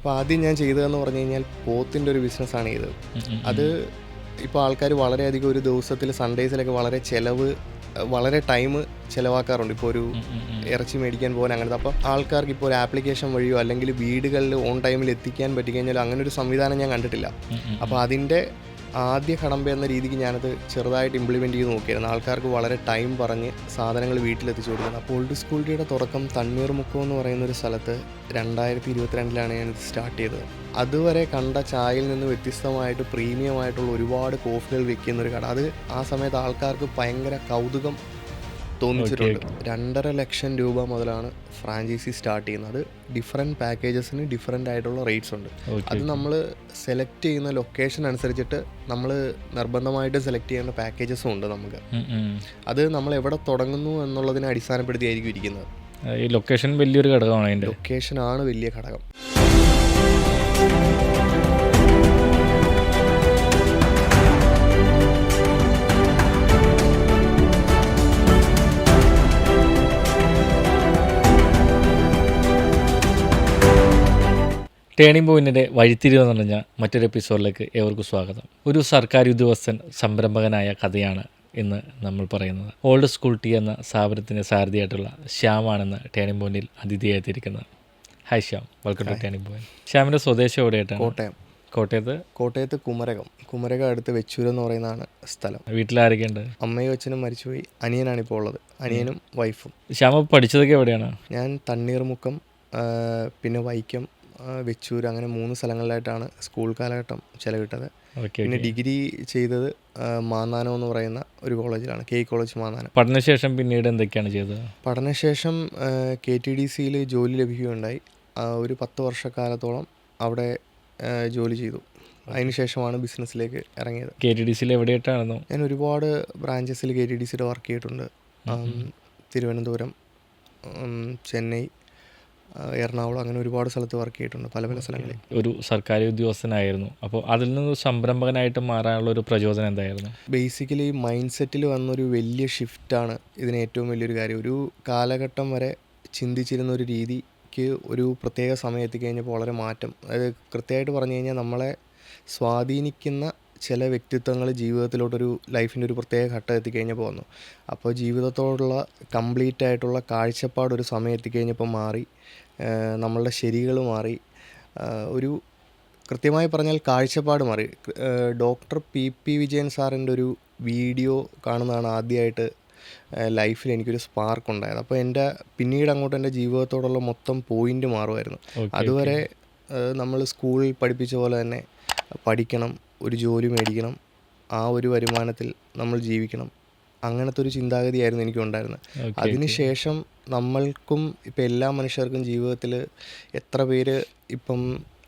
ഇപ്പോൾ ആദ്യം ഞാൻ ചെയ്തതെന്ന് പറഞ്ഞു കഴിഞ്ഞാൽ പോത്തിന്റെ ഒരു ബിസിനസ്സാണ് ചെയ്തത്. അത് ഇപ്പോൾ ആൾക്കാർ വളരെയധികം ഒരു ദിവസത്തിൽ സൺഡേസിലൊക്കെ വളരെ ചിലവ് വളരെ ടൈം ചിലവാക്കാറുണ്ട്. ഇപ്പോൾ ഒരു. ഇറച്ചി മേടിക്കാൻ പോകാൻ അങ്ങനത്തെ. അപ്പോൾ ആൾക്കാർക്ക് ഇപ്പോൾ ഒരു ആപ്ലിക്കേഷൻ വഴിയോ അല്ലെങ്കിൽ വീടുകളിൽ ഓൺ ടൈമിൽ എത്തിക്കാൻ പറ്റിക്കഴിഞ്ഞാൽ അങ്ങനെ ഒരു സംവിധാനം ഞാൻ കണ്ടിട്ടില്ല. അപ്പോൾ അതിന്റെ ആദ്യ കടമ്പ എന്ന രീതിക്ക് ഞാനത് ചെറുതായിട്ട് ഇംപ്ലിമെന്റ് ചെയ്ത് നോക്കിയായിരുന്നു. ആൾക്കാർക്ക് വളരെ ടൈം പറഞ്ഞ് സാധനങ്ങൾ വീട്ടിലെത്തിച്ചു കൊടുക്കുന്നത്. അപ്പോൾ ഓൾഡ് സ്കൂളിയുടെ തുടക്കം തണ്ണീർമുക്കം എന്ന് പറയുന്ന ഒരു സ്ഥലത്ത് രണ്ടായിരത്തി ഇരുപത്തിരണ്ടിലാണ് ഞാനിത് സ്റ്റാർട്ട് ചെയ്തത്. അതുവരെ കണ്ട ചായയിൽ നിന്ന് വ്യത്യസ്തമായിട്ട് പ്രീമിയമായിട്ടുള്ള ഒരുപാട് കോഫികൾ വിൽക്കുന്ന ഒരു കട. അത് ആ സമയത്ത് ആൾക്കാർക്ക് ഭയങ്കര കൗതുകം തോന്നിച്ചിട്ടുണ്ട്. രണ്ടര ലക്ഷം രൂപ മുതലാണ് ഫ്രാഞ്ചൈസി സ്റ്റാർട്ട് ചെയ്യുന്നത്. ഡിഫറെന്റ് പാക്കേജസിന് ഡിഫറെന്റ് ആയിട്ടുള്ള റേറ്റ്സ് ഉണ്ട്. അത് നമ്മൾ സെലക്ട് ചെയ്യുന്ന ലൊക്കേഷൻ അനുസരിച്ചിട്ട് നമ്മൾ നിർബന്ധമായിട്ട് സെലക്ട് ചെയ്യേണ്ട പാക്കേജസും ഉണ്ട് നമുക്ക്. അത് നമ്മൾ എവിടെ തുടങ്ങുന്നു എന്നുള്ളതിനെ അടിസ്ഥാനപ്പെടുത്തിയായിരിക്കും ഇരിക്കുന്നത്. ഈ ലൊക്കേഷൻ വലിയൊരു ഘടകമാണ് ലൊക്കേഷൻ ആണ് വലിയ ഘടകം. ടേണിംഗ് പോയിന്റിന്റെ വഴിത്തിരിവ് എന്ന് പറഞ്ഞ മറ്റൊരു എപ്പിസോഡിലേക്ക് ഏവർക്കും സ്വാഗതം. ഒരു സർക്കാർ ഉദ്യോഗസ്ഥൻ സംരംഭകനായ കഥയാണ് ഇന്ന് നമ്മൾ പറയുന്നത്. ഓൾഡ് സ്കൂൾ ടി എന്ന സ്ഥാപനത്തിന്റെ സാരഥിയായിട്ടുള്ള ശ്യാമാണെന്ന് ടേണിംഗ് പോയിന്റിൽ അതിഥിയായിത്തിരിക്കുന്നത് hi Shyam. Welcome to turning point. ശ്യാമിന്റെ സ്വദേശം എവിടെയായിട്ടാണ്? കോട്ടയം. കോട്ടയത്ത്? കോട്ടയത്ത് കുമരകം. കുമരകം അടുത്ത് വെച്ചൂർ എന്ന് പറയുന്നതാണ് സ്ഥലം. വീട്ടിലാരൊക്കെയുണ്ട്? അമ്മയും അച്ഛനും മരിച്ചുപോയി. അനിയനാണ് ഇപ്പോൾ ഉള്ളത്. അനിയനും വൈഫും. ശ്യാമ പഠിച്ചതൊക്കെ എവിടെയാണ്? ഞാൻ തണ്ണീർമുക്കം പിന്നെ വൈക്കം വെച്ചൂർ അങ്ങനെ മൂന്ന് സ്ഥലങ്ങളിലായിട്ടാണ് സ്കൂൾ കാലഘട്ടം ചെലവിട്ടത്. പിന്നെ ഡിഗ്രി ചെയ്തത് മാന്നാനം എന്ന് പറയുന്ന ഒരു കോളേജിലാണ് കെ കോളേജ് മാന്നാനം. പഠനശേഷം പിന്നീട് എന്തൊക്കെയാണ് ചെയ്തത്? പഠനശേഷം കെ ടി ഡി സിയിൽ ജോലി ലഭിക്കുകയുണ്ടായി. ഒരു പത്ത് വർഷക്കാലത്തോളം അവിടെ ജോലി ചെയ്തു. അതിനുശേഷമാണ് ബിസിനസ്സിലേക്ക് ഇറങ്ങിയത്. കെ ടി ഡി സിയിൽ എവിടെയായിട്ടായിരുന്നു? ഞാൻ ഒരുപാട് ബ്രാഞ്ചസിൽ കെ ടി ഡി സിയുടെ വർക്ക് ചെയ്തിട്ടുണ്ട്. തിരുവനന്തപുരം ചെന്നൈ എറണാകുളം അങ്ങനെ ഒരുപാട് സ്ഥലത്ത് വർക്ക് ചെയ്തിട്ടുണ്ട് പല പല സ്ഥലങ്ങളിൽ. ഒരു സർക്കാർ ഉദ്യോഗസ്ഥനായിരുന്നു. അപ്പോൾ അതിൽ നിന്ന് സംരംഭകനായിട്ട് മാറാനുള്ള ഒരു പ്രചോദനം എന്തായിരുന്നു? ബേസിക്കലി മൈൻഡ് സെറ്റിൽ വന്നൊരു വലിയ ഷിഫ്റ്റാണ് ഇതിന് ഏറ്റവും വലിയൊരു കാര്യം. ഒരു കാലഘട്ടം വരെ ചിന്തിച്ചിരുന്ന ഒരു രീതിക്ക് ഒരു പ്രത്യേക സമയം എത്തിക്കഴിഞ്ഞപ്പോൾ വളരെ മാറ്റം. അതായത് കൃത്യമായിട്ട് പറഞ്ഞു കഴിഞ്ഞാൽ നമ്മളെ സ്വാധീനിക്കുന്ന ചില വ്യക്തിത്വങ്ങൾ ജീവിതത്തിലോട്ടൊരു ലൈഫിന്റെ ഒരു പ്രത്യേക ഘട്ടം എത്തിക്കഴിഞ്ഞപ്പോൾ വന്നു. അപ്പോൾ ജീവിതത്തോടുള്ള കംപ്ലീറ്റ് ആയിട്ടുള്ള കാഴ്ചപ്പാട് ഒരു സമയം എത്തിക്കഴിഞ്ഞപ്പോൾ മാറി നമ്മളുടെ ശരികൾ മാറി ഒരു കൃത്യമായി പറഞ്ഞാൽ കാഴ്ചപ്പാട് മാറി. ഡോക്ടർ പി പി വിജയൻ സാറിന്റെ ഒരു വീഡിയോ കാണുന്നതാണ് ആദ്യമായിട്ട് ലൈഫിൽ എനിക്കൊരു സ്പാർക്ക് ഉണ്ടായത്. അപ്പോൾ എന്റെ പിന്നീട് അങ്ങോട്ട് എന്റെ ജീവിതത്തോടുള്ള മൊത്തം പോയിന്റ് മാറുമായിരുന്നു. അതുവരെ നമ്മൾ സ്കൂളിൽ പഠിപ്പിച്ച പോലെ തന്നെ പഠിക്കണം ഒരു ജോലി മേടിക്കണം ആ ഒരു വരുമാനത്തിൽ നമ്മൾ ജീവിക്കണം. അങ്ങനത്തെ ഒരു ചിന്താഗതിയായിരുന്നു എനിക്കുണ്ടായിരുന്നത് അതിനുശേഷം നമ്മൾക്കും ഇപ്പം എല്ലാ മനുഷ്യർക്കും ജീവിതത്തിൽ എത്ര പേര് ഇപ്പം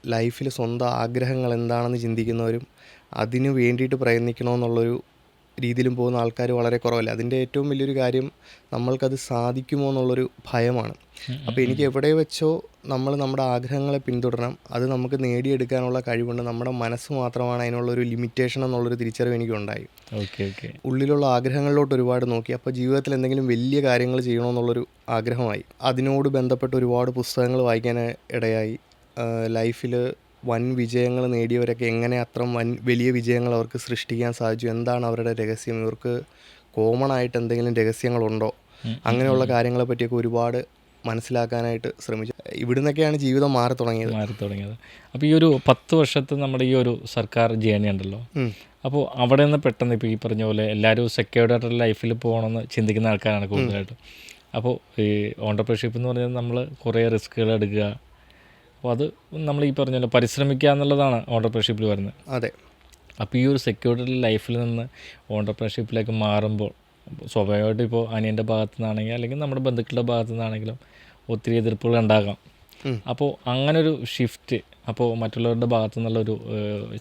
ലൈഫിൽ സ്വന്തം ആഗ്രഹങ്ങൾ എന്താണെന്ന് ചിന്തിക്കുന്നവരും അതിനു വേണ്ടിയിട്ട് പ്രയത്നിക്കണമെന്നുള്ളൊരു രീതിയിലും പോകുന്ന ആൾക്കാർ വളരെ കുറവല്ല? അതിന്റെ ഏറ്റവും വലിയൊരു കാര്യം നമ്മൾക്കത് സാധിക്കുമോ എന്നുള്ളൊരു ഭയമാണ്. അപ്പോൾ എനിക്ക് എവിടെ വെച്ചോ നമ്മൾ നമ്മുടെ ആഗ്രഹങ്ങളെ പിന്തുടരണം. അത് നമുക്ക് നേടിയെടുക്കാനുള്ള കഴിവുണ്ട്. നമ്മുടെ മനസ്സ് മാത്രമാണ് അതിനുള്ളൊരു ലിമിറ്റേഷൻ എന്നുള്ളൊരു തിരിച്ചറിവ് എനിക്കുണ്ടായി. Okay okay. ഉള്ളിലുള്ള ആഗ്രഹങ്ങളിലോട്ട് ഒരുപാട് നോക്കി. അപ്പോൾ ജീവിതത്തിൽ എന്തെങ്കിലും വലിയ കാര്യങ്ങൾ ചെയ്യണമെന്നുള്ളൊരു ആഗ്രഹമായി. അതിനോട് ബന്ധപ്പെട്ട് ഒരുപാട് പുസ്തകങ്ങൾ വായിക്കാൻ ഇടയായി. ലൈഫിൽ വൻ വിജയങ്ങൾ നേടിയവരൊക്കെ എങ്ങനെ അത്ര വൻ വലിയ വിജയങ്ങൾ അവർക്ക് സൃഷ്ടിക്കാൻ സാധിച്ചു? എന്താണ് അവരുടെ രഹസ്യം? ഇവർക്ക് കോമൺ ആയിട്ട് എന്തെങ്കിലും രഹസ്യങ്ങളുണ്ടോ? അങ്ങനെയുള്ള കാര്യങ്ങളെ പറ്റിയൊക്കെ ഒരുപാട് മനസ്സിലാക്കാനായിട്ട് ശ്രമിച്ചു. ഇവിടുന്നൊക്കെയാണ് ജീവിതം മാറി തുടങ്ങിയത്. മാറി തുടങ്ങിയത്. അപ്പോൾ ഈ ഒരു പത്ത് വർഷത്തെ നമ്മുടെ ഈ ഒരു സർക്കാർ ജേണി ഉണ്ടല്ലോ. അപ്പോൾ അവിടെ നിന്ന് പെട്ടെന്ന് ഇപ്പോൾ ഈ പറഞ്ഞ പോലെ എല്ലാവരും സെക്യൂർഡ് ആയിട്ടുള്ള ലൈഫിൽ പോകണമെന്ന് ചിന്തിക്കുന്ന ആൾക്കാരാണ് കൂടുതലായിട്ടും. അപ്പോൾ ഈ ഓണ്ടർപ്രണർഷിപ്പ് എന്ന് പറഞ്ഞാൽ നമ്മൾ കുറേ റിസ്ക്കുകൾ എടുക്കുക അപ്പോൾ അത് നമ്മൾ ഈ പറഞ്ഞല്ലോ പരിശ്രമിക്കുക എന്നുള്ളതാണ് ഓണ്ടർപ്രണർഷിപ്പിൽ വരുന്നത്. അതെ. അപ്പോൾ ഈ ഒരു സെക്യൂരിറ്റി ലൈഫിൽ നിന്ന് ഓണ്ടർപ്രണർഷിപ്പിലേക്ക് മാറുമ്പോൾ സ്വാഭാവികമായിട്ടും ഇപ്പോൾ അനിയന്റെ ഭാഗത്തു നിന്നാണെങ്കിൽ അല്ലെങ്കിൽ നമ്മുടെ ബന്ധുക്കളുടെ ഭാഗത്തു നിന്നാണെങ്കിലും ഒത്തിരി എതിർപ്പുകൾ ഉണ്ടാകാം. അപ്പോൾ അങ്ങനൊരു ഷിഫ്റ്റ് അപ്പോൾ മറ്റുള്ളവരുടെ ഭാഗത്തു നിന്നുള്ളൊരു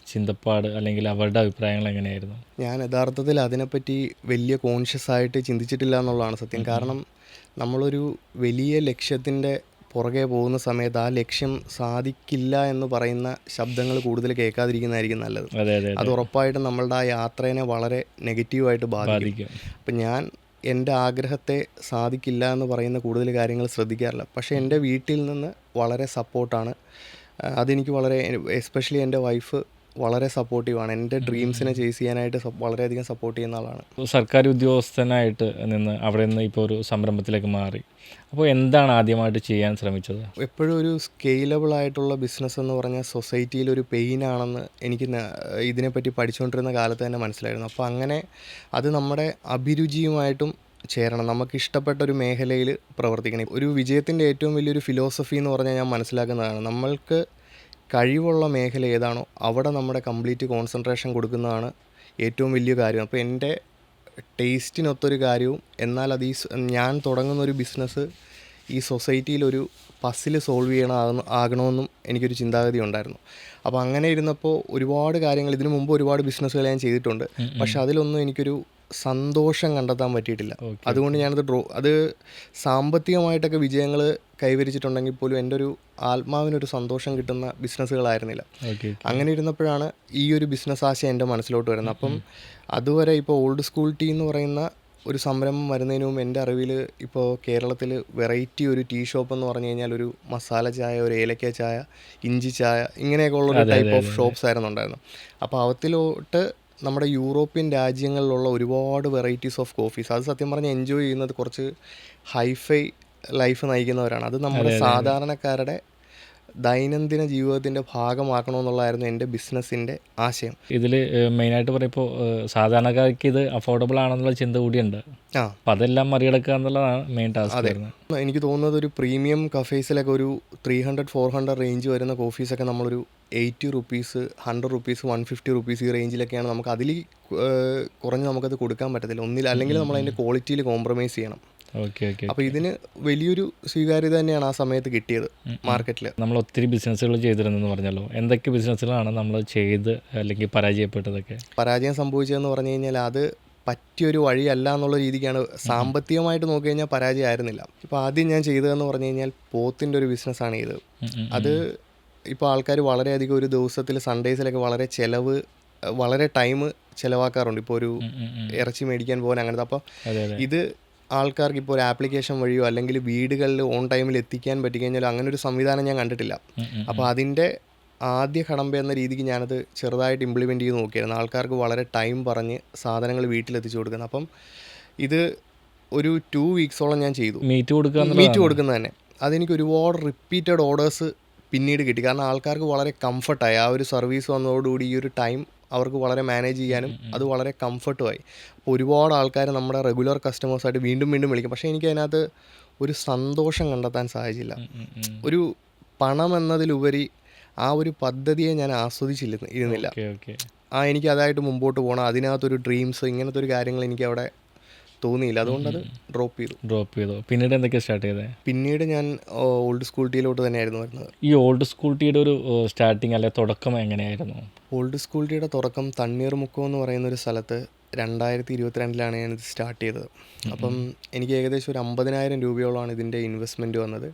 ചിന്തപ്പാട് അല്ലെങ്കിൽ അവരുടെ അഭിപ്രായങ്ങൾ എങ്ങനെയായിരുന്നു? ഞാൻ യഥാർത്ഥത്തിൽ അതിനെപ്പറ്റി വലിയ കോൺഷ്യസ് ആയിട്ട് ചിന്തിച്ചിട്ടില്ല എന്നുള്ളതാണ് സത്യം. കാരണം നമ്മളൊരു വലിയ ലക്ഷ്യത്തിന്റെ പുറകെ പോകുന്ന സമയത്ത് ആ ലക്ഷ്യം സാധിക്കില്ല എന്ന് പറയുന്ന ശബ്ദങ്ങൾ കൂടുതൽ കേൾക്കാതിരിക്കുന്നതായിരിക്കും നല്ലത്. അതെ ഉറപ്പായിട്ടും നമ്മളുടെ ആ യാത്രേനെ വളരെ നെഗറ്റീവായിട്ട് ബാധിക്കും. അപ്പം ഞാൻ എന്റെ ആഗ്രഹത്തെ സാധിക്കില്ല എന്ന് പറയുന്ന കൂടുതൽ കാര്യങ്ങൾ ശ്രദ്ധിക്കാറില്ല. പക്ഷേ എന്റെ വീട്ടിൽ നിന്ന് വളരെ സപ്പോർട്ടാണ്. അതെനിക്ക് വളരെ എസ്പെഷ്യലി എന്റെ വൈഫ് വളരെ സപ്പോർട്ടീവാണ് എന്റെ ഡ്രീംസിനെ ചേസ് ചെയ്യാനായിട്ട് വളരെയധികം സപ്പോർട്ട് ചെയ്യുന്ന ആളാണ്. സർക്കാർ ഉദ്യോഗസ്ഥനായിട്ട് നിന്ന് അവിടെ നിന്ന് ഇപ്പോൾ ഒരു സംരംഭത്തിലേക്ക് മാറി. അപ്പോൾ എന്താണ് ആദ്യമായിട്ട് ചെയ്യാൻ ശ്രമിച്ചത്? എപ്പോഴും ഒരു സ്കെയിലബിൾ ആയിട്ടുള്ള ബിസിനസ് എന്ന് പറഞ്ഞാൽ സൊസൈറ്റിയിൽ ഒരു പെയിൻ ആണെന്ന് എനിക്ക് ഇതിനെപ്പറ്റി പഠിച്ചുകൊണ്ടിരുന്ന കാലത്ത് തന്നെ മനസ്സിലായിരുന്നു. അപ്പോൾ അങ്ങനെ അത് നമ്മുടെ അഭിരുചിയുമായിട്ടും ചേരണം. നമുക്ക് ഇഷ്ടപ്പെട്ട ഒരു മേഖലയിൽ പ്രവർത്തിക്കണം. ഒരു വിജയത്തിന്റെ ഏറ്റവും വലിയൊരു ഫിലോസഫി എന്ന് പറഞ്ഞാൽ ഞാൻ മനസ്സിലാക്കുന്നതാണ്. നമ്മൾക്ക് കഴിവുള്ള മേഖല ഏതാണോ അവിടെ നമ്മുടെ കംപ്ലീറ്റ് കോൺസെൻട്രേഷൻ കൊടുക്കുന്നതാണ് ഏറ്റവും വലിയ കാര്യം. അപ്പോൾ എന്റെ ടേസ്റ്റിനൊത്തൊരു കാര്യവും എന്നാൽ അത് ഈ ഞാൻ തുടങ്ങുന്ന ഒരു ബിസിനസ് ഈ സൊസൈറ്റിയിലൊരു പസിൽ സോൾവ് ചെയ്യണം ആകണമെന്നും എനിക്കൊരു ചിന്താഗതി ഉണ്ടായിരുന്നു. അപ്പോൾ അങ്ങനെ ഇരുന്നപ്പോൾ ഒരുപാട് കാര്യങ്ങൾ ഇതിനു മുമ്പ് ഒരുപാട് ബിസിനസ്സുകൾ ഞാൻ ചെയ്തിട്ടുണ്ട്. പക്ഷെ അതിലൊന്നും എനിക്കൊരു സന്തോഷം കണ്ടെത്താൻ പറ്റിയിട്ടില്ല. അതുകൊണ്ട് ഞാനത് ഡ്രോ അത് സാമ്പത്തികമായിട്ടൊക്കെ വിജയങ്ങൾ കൈവരിച്ചിട്ടുണ്ടെങ്കിൽ പോലും എന്റെ ഒരു ആത്മാവിനൊരു സന്തോഷം കിട്ടുന്ന ബിസിനസ്സുകളായിരുന്നില്ല. അങ്ങനെ ഇരുന്നപ്പോഴാണ് ഈ ഒരു ബിസിനസ് ആശയം എന്റെ മനസ്സിലോട്ട് വരുന്നത്. അപ്പം അതുവരെ ഇപ്പോൾ ഓൾഡ് സ്കൂൾ ടീ എന്ന് പറയുന്ന ഒരു സംരംഭം വരുന്നതിന് മുമ്പ് എന്റെ അറിവിൽ ഇപ്പോൾ കേരളത്തിൽ വെറൈറ്റി ഒരു ടീ ഷോപ്പ് എന്ന് പറഞ്ഞു കഴിഞ്ഞാൽ ഒരു മസാല ചായ ഒരു ഏലക്ക ചായ ഇഞ്ചി ചായ ഇങ്ങനെയൊക്കെ ഉള്ള ഒരു ടൈപ്പ് ഓഫ് ഷോപ്സ് ആയിരുന്നു ഉണ്ടായിരുന്നത് അപ്പോൾ അവത്തിലോട്ട് നമ്മുടെ യൂറോപ്യൻ രാജ്യങ്ങളിലുള്ള ഒരുപാട് വെറൈറ്റീസ് ഓഫ് കോഫീസ് അത് സത്യം പറഞ്ഞാൽ എൻജോയ് ചെയ്യുന്നത് കുറച്ച് ഹൈഫൈ ലൈഫ് നയിക്കുന്നവരാണ്. അത് നമ്മുടെ സാധാരണക്കാരുടെ ദൈനംദിന ജീവിതത്തിന്റെ ഭാഗമാക്കണമെന്നുള്ളതായിരുന്നു എന്റെ ബിസിനസ്സിന്റെ ആശയം. ഇതിൽ മെയിനായിട്ട് പറയുമ്പോൾ സാധാരണക്കാർക്ക് ഇത് അഫോർഡബിൾ ആണെന്നുള്ള ചിന്ത കൂടിയുണ്ട്. ആ. അപ്പോൾ അതെല്ലാം മറികടക്കുക എന്നുള്ളതാണ് മെയിൻ ടാസ്ക് അതെ. എനിക്ക് തോന്നുന്നത് ഒരു പ്രീമിയം കഫേസിലൊക്കെ ഒരു three hundred four hundred range വരുന്ന കോഫീസൊക്കെ നമ്മളൊരു eighty rupees hundred rupees one fifty rupees ഈ റേഞ്ചിലൊക്കെയാണ് നമുക്ക് അതിൽ കുറഞ്ഞ് നമുക്കത് കൊടുക്കാൻ പറ്റത്തില്ല. ഒന്നിൽ അല്ലെങ്കിൽ നമ്മൾ അതിന്റെ ക്വാളിറ്റിയിൽ കോംപ്രമൈസ് ചെയ്യണം. അപ്പോൾ ഇതിന് വലിയൊരു സ്വീകാര്യത തന്നെയാണ് ആ സമയത്ത് കിട്ടിയത് മാർക്കറ്റിൽ നമ്മൾ ഒത്തിരി ബിസിനസ്സുകൾ ചെയ്തിരുന്നെന്ന് പറഞ്ഞല്ലോ. എന്തൊക്കെ ബിസിനസ്സുകളാണ് നമ്മൾ ചെയ്ത് അല്ലെങ്കിൽ പരാജയപ്പെട്ടതൊക്കെ? പരാജയം സംഭവിച്ചതെന്ന് പറഞ്ഞു കഴിഞ്ഞാൽ അത് പറ്റിയൊരു വഴിയല്ല എന്നുള്ള രീതിക്കാണ്. സാമ്പത്തികമായിട്ട് നോക്കി കഴിഞ്ഞാൽ പരാജയം ആയിരുന്നില്ല. ഇപ്പോൾ ആദ്യം ഞാൻ ചെയ്തതെന്ന് പറഞ്ഞു കഴിഞ്ഞാൽ പോത്തിന്റെ ഒരു ബിസിനസ്സാണ് ചെയ്തത്. ഉം, അത് ഇപ്പോൾ ആൾക്കാർ വളരെയധികം ഒരു ദിവസത്തിൽ സൺഡേസിലൊക്കെ വളരെ ചിലവ് വളരെ ടൈം ചിലവാക്കാറുണ്ട്. ഇപ്പോൾ ഒരു. ഇറച്ചി മേടിക്കാൻ പോകാൻ അങ്ങനത്തെ. അപ്പോൾ ഇത് ആൾക്കാർക്ക് ഇപ്പോൾ ഒരു ആപ്ലിക്കേഷൻ വഴിയോ അല്ലെങ്കിൽ വീടുകളിൽ ഓൺ ടൈമിൽ എത്തിക്കാൻ പറ്റിക്കഴിഞ്ഞാൽ അങ്ങനെ ഒരു സംവിധാനം ഞാൻ കണ്ടിട്ടില്ല. അപ്പോൾ അതിന്റെ ആദ്യ കടമ്പ എന്ന രീതിക്ക് ഞാനത് ചെറുതായിട്ട് ഇംപ്ലിമെന്റ് ചെയ്ത് നോക്കിയായിരുന്നു. ആൾക്കാർക്ക് വളരെ ടൈം പറഞ്ഞ് സാധനങ്ങൾ വീട്ടിലെത്തിച്ചു കൊടുക്കുന്നത്. അപ്പം ഇത് ഒരു ടു വീക്സോളം ഞാൻ ചെയ്തു. മീറ്റ് കൊടുക്കുക മീറ്റ് കൊടുക്കുന്നത് തന്നെ. അതെനിക്ക് ഒരുപാട് റിപ്പീറ്റഡ് ഓർഡേഴ്സ് പിന്നീട് കിട്ടി. കാരണം ആൾക്കാർക്ക് വളരെ കംഫർട്ടായി ആ ഒരു സർവീസ് വന്നതോടുകൂടി ഈ ഒരു ടൈം അവർക്ക് വളരെ മാനേജ് ചെയ്യാനും അത് വളരെ കംഫർട്ടുമായി അപ്പോൾ ഒരുപാട് ആൾക്കാർ നമ്മുടെ റെഗുലർ കസ്റ്റമേഴ്സായിട്ട് വീണ്ടും വീണ്ടും വിളിക്കും. പക്ഷേ എനിക്ക് അതിനകത്ത് ഒരു സന്തോഷം കണ്ടെത്താൻ സാധിച്ചില്ല. ഒരു പണം എന്നതിലുപരി ആ ഒരു പദ്ധതിയെ ഞാൻ ആസ്വദിച്ചില്ല ഇരുന്നില്ല. ആ എനിക്ക് അതായിട്ട് മുമ്പോട്ട് പോകണം. അതിനകത്തൊരു ഡ്രീംസ് ഇങ്ങനത്തെ ഒരു കാര്യങ്ങൾ എനിക്ക് അവിടെ തോന്നിയില്ല. അതുകൊണ്ടത് ഡ്രോപ്പ് ചെയ്തു. ഡ്രോപ്പ് ചെയ്തു. പിന്നീട് എന്തൊക്കെയാണ് സ്റ്റാർട്ട് ചെയ്തത് പിന്നീട് ഞാൻ ഓൾഡ് സ്കൂൾ ടീയിലോട്ട് തന്നെയായിരുന്നു വരുന്നത്. ഈ ഓൾഡ് സ്കൂൾ ടീയുടെ ഒരു സ്റ്റാർട്ടിങ് അല്ലെ തുടക്കം എങ്ങനെയായിരുന്നു? ഓൾഡ് സ്കൂൾ ടീയുടെ തുടക്കം തണ്ണീർമുക്കം എന്ന് പറയുന്ന ഒരു സ്ഥലത്ത് രണ്ടായിരത്തി ഇരുപത്തിരണ്ടിലാണ് ഞാനിത് സ്റ്റാർട്ട് ചെയ്തത്. അപ്പം എനിക്ക് ഏകദേശം ഒരു അമ്പതിനായിരം രൂപയോളമാണ് ഇതിന്റെ ഇൻവെസ്റ്റ്മെന്റ് വന്നത്.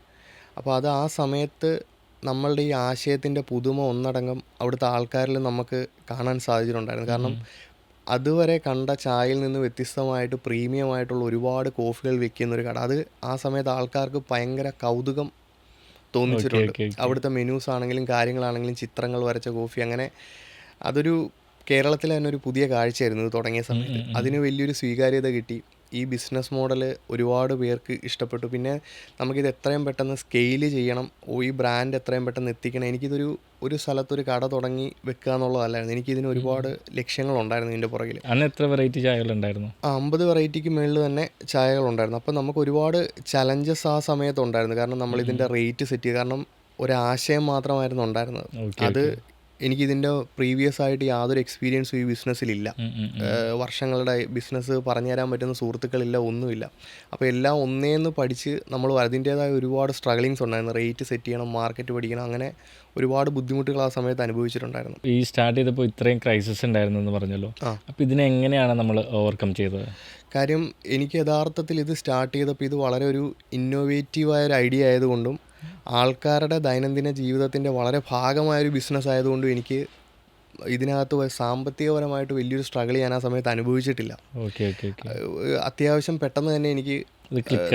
അപ്പോൾ അത് ആ സമയത്ത് നമ്മളുടെ ഈ ആശയത്തിന്റെ പുതുമ ഒന്നടങ്കം അവിടുത്തെ ആൾക്കാരിൽ നമുക്ക് കാണാൻ സാധിച്ചിട്ടുണ്ടായിരുന്നു കാരണം അതുവരെ കണ്ട ചായയിൽ നിന്ന് വ്യത്യസ്തമായിട്ട് പ്രീമിയം ആയിട്ടുള്ള ഒരുപാട് കോഫികൾ വിൽക്കുന്ന ഒരു കട. അത് ആ സമയത്ത് ആൾക്കാർക്ക് ഭയങ്കര കൗതുകം തോന്നിച്ചിട്ടുണ്ട്. അവിടുത്തെ മെനൂസ് ആണെങ്കിലും കാര്യങ്ങളാണെങ്കിലും ചിത്രങ്ങൾ വരച്ച കോഫി അങ്ങനെ അതൊരു കേരളത്തിലെ തന്നെ ഒരു പുതിയ കാഴ്ചയായിരുന്നു ഇത് തുടങ്ങിയ സമയത്ത്. അതിന് വലിയൊരു സ്വീകാര്യത കിട്ടി. ഈ ബിസിനസ് മോഡൽ ഒരുപാട് പേർക്ക് ഇഷ്ടപ്പെട്ടു. പിന്നെ നമുക്കിത് എത്രയും പെട്ടെന്ന് സ്കെയിൽ ചെയ്യണം. ഓ ഈ ബ്രാൻഡ് എത്രയും പെട്ടെന്ന് എത്തിക്കണം. എനിക്കിതൊരു ഒരു സ്ഥലത്തൊരു കട തുടങ്ങി വെക്കുക എന്നുള്ളതല്ലായിരുന്നു. എനിക്കിതിന് ഒരുപാട് ലക്ഷ്യങ്ങളുണ്ടായിരുന്നു ഇതിന്റെ പുറകിൽ അന്ന് എത്ര വെറൈറ്റി ചായകളുണ്ടായിരുന്നു ആ അമ്പത് വെറൈറ്റിക്ക് മുകളിൽ തന്നെ ചായകളുണ്ടായിരുന്നു. അപ്പോൾ നമുക്ക് ഒരുപാട് ചലഞ്ചസ് ആ സമയത്തുണ്ടായിരുന്നു. കാരണം നമ്മൾ ഇതിന്റെ റേറ്റ് സെറ്റ് ചെയ്യുക. കാരണം ഒരാശയം മാത്രമായിരുന്നു ഉണ്ടായിരുന്നത്. അത് എനിക്കിതിന്റെ പ്രീവിയസ് ആയിട്ട് യാതൊരു എക്സ്പീരിയൻസും ഈ ബിസിനസ്സിലില്ല. വർഷങ്ങളുടെ ബിസിനസ് പറഞ്ഞു തരാൻ പറ്റുന്ന സുഹൃത്തുക്കളില്ല ഒന്നുമില്ല. അപ്പോൾ എല്ലാം ഒന്നേന്ന് പഠിച്ച് നമ്മൾ അതിന്റേതായ ഒരുപാട് സ്ട്രഗിളിങ്സ് ഉണ്ടായിരുന്നു. റേറ്റ് സെറ്റ് ചെയ്യണം മാർക്കറ്റ് പഠിക്കണം അങ്ങനെ ഒരുപാട് ബുദ്ധിമുട്ടുകൾ ആ സമയത്ത് അനുഭവിച്ചിട്ടുണ്ടായിരുന്നു. ഈ സ്റ്റാർട്ട് ചെയ്തപ്പോൾ ഇത്രയും ക്രൈസിസ് ഉണ്ടായിരുന്നു എന്ന് പറഞ്ഞല്ലോ. അപ്പോൾ ഇതിനെങ്ങനെയാണ് നമ്മൾ ഓവർകം ചെയ്തത്? കാര്യം എനിക്ക് യഥാർത്ഥത്തിൽ ഇത് സ്റ്റാർട്ട് ചെയ്തപ്പോൾ ഇത് വളരെ ഒരു ഇന്നോവേറ്റീവായ ഒരു ഐഡിയ ആയതുകൊണ്ടും ആൾക്കാരുടെ ദൈനംദിന ജീവിതത്തിന്റെ വളരെ ഭാഗമായൊരു ബിസിനസ് ആയതുകൊണ്ടും എനിക്ക് ഇതിനകത്ത് സാമ്പത്തികപരമായിട്ട് വലിയൊരു സ്ട്രഗിൾ ഞാൻ ആ സമയത്ത് അനുഭവിച്ചിട്ടില്ല. അത്യാവശ്യം പെട്ടെന്ന് തന്നെ എനിക്ക്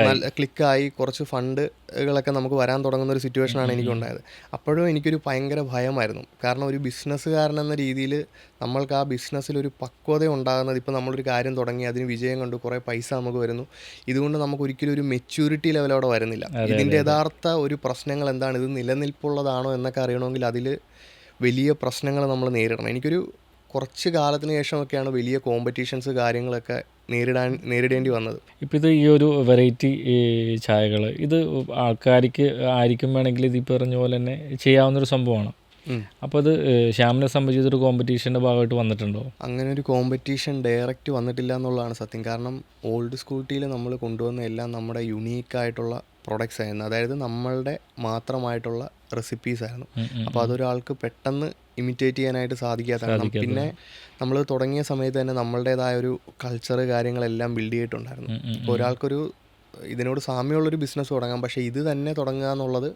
നല്ല ക്ലിക്കായി കുറച്ച് ഫണ്ടുകളൊക്കെ നമുക്ക് വരാൻ തുടങ്ങുന്ന ഒരു സിറ്റുവേഷനാണ് എനിക്കുണ്ടായത് അപ്പോഴും എനിക്കൊരു ഭയങ്കര ഭയമായിരുന്നു. കാരണം ഒരു ബിസിനസ്സുകാരൻ എന്ന രീതിയിൽ നമ്മൾക്ക് ആ ബിസിനസ്സിൽ ഒരു പക്വത ഉണ്ടാകുന്നത് ഇപ്പോൾ നമ്മളൊരു കാര്യം തുടങ്ങി അതിന് വിജയം കണ്ടു കുറേ പൈസ നമുക്ക് വരുന്നു. ഇതുകൊണ്ട് നമുക്ക് ഒരിക്കലും ഒരു മെച്യൂരിറ്റി ലെവൽ അവിടെ വരുന്നില്ല. ഇതിന്റെ യഥാർത്ഥ ഒരു പ്രശ്നങ്ങൾ എന്താണ്? ഇത് നിലനിൽപ്പുള്ളതാണോ എന്നൊക്കെ അറിയണമെങ്കിൽ അതിൽ വലിയ പ്രശ്നങ്ങൾ നമ്മൾ നേരിടണം. എനിക്കൊരു കുറച്ച് കാലത്തിന് ശേഷമൊക്കെയാണ് വലിയ കോമ്പറ്റീഷൻസ് കാര്യങ്ങളൊക്കെ നേരിടാൻ നേരിടേണ്ടി വന്നത്. ഇപ്പം ഇത് ഈ ഒരു വെറൈറ്റി ചായകൾ ഇത് ആൾക്കാർക്ക് ആയിരിക്കും വേണമെങ്കിൽ ഇത് ഈ പറഞ്ഞ പോലെ തന്നെ ചെയ്യാവുന്നൊരു സംഭവമാണ്. അപ്പോൾ അത് ശ്യാമിനെ സംബന്ധിച്ച് ഒരു കോമ്പറ്റീഷന്റെ ഭാഗമായിട്ട് വന്നിട്ടുണ്ടോ? അങ്ങനെ ഒരു കോമ്പറ്റീഷൻ ഡയറക്റ്റ് വന്നിട്ടില്ല എന്നുള്ളതാണ് സത്യം. കാരണം ഓൾഡ് സ്കൂൾ ടീയിൽ നമ്മൾ കൊണ്ടുവന്ന എല്ലാം നമ്മുടെ യുണീക്ക് ആയിട്ടുള്ള പ്രൊഡക്ട്സ് ആയിരുന്നു. അതായത് നമ്മളുടെ മാത്രമായിട്ടുള്ള റെസിപ്പീസ് ആയിരുന്നു. അപ്പോൾ അതൊരാൾക്ക് പെട്ടെന്ന് ഇമിറ്റേറ്റ് ചെയ്യാനായിട്ട് സാധിക്കാത്തതാണ് പിന്നെ നമ്മൾ തുടങ്ങിയ സമയത്ത് തന്നെ നമ്മളുടേതായ ഒരു കൾച്ചർ കാര്യങ്ങളെല്ലാം ബിൽഡ് ചെയ്തിട്ടുണ്ടായിരുന്നു. ഇപ്പോൾ ഒരാൾക്കൊരു ഇതിനോട് സാമ്യമുള്ളൊരു ബിസിനസ് തുടങ്ങാം. പക്ഷേ ഇത് തന്നെ തുടങ്ങുക എന്നുള്ളത്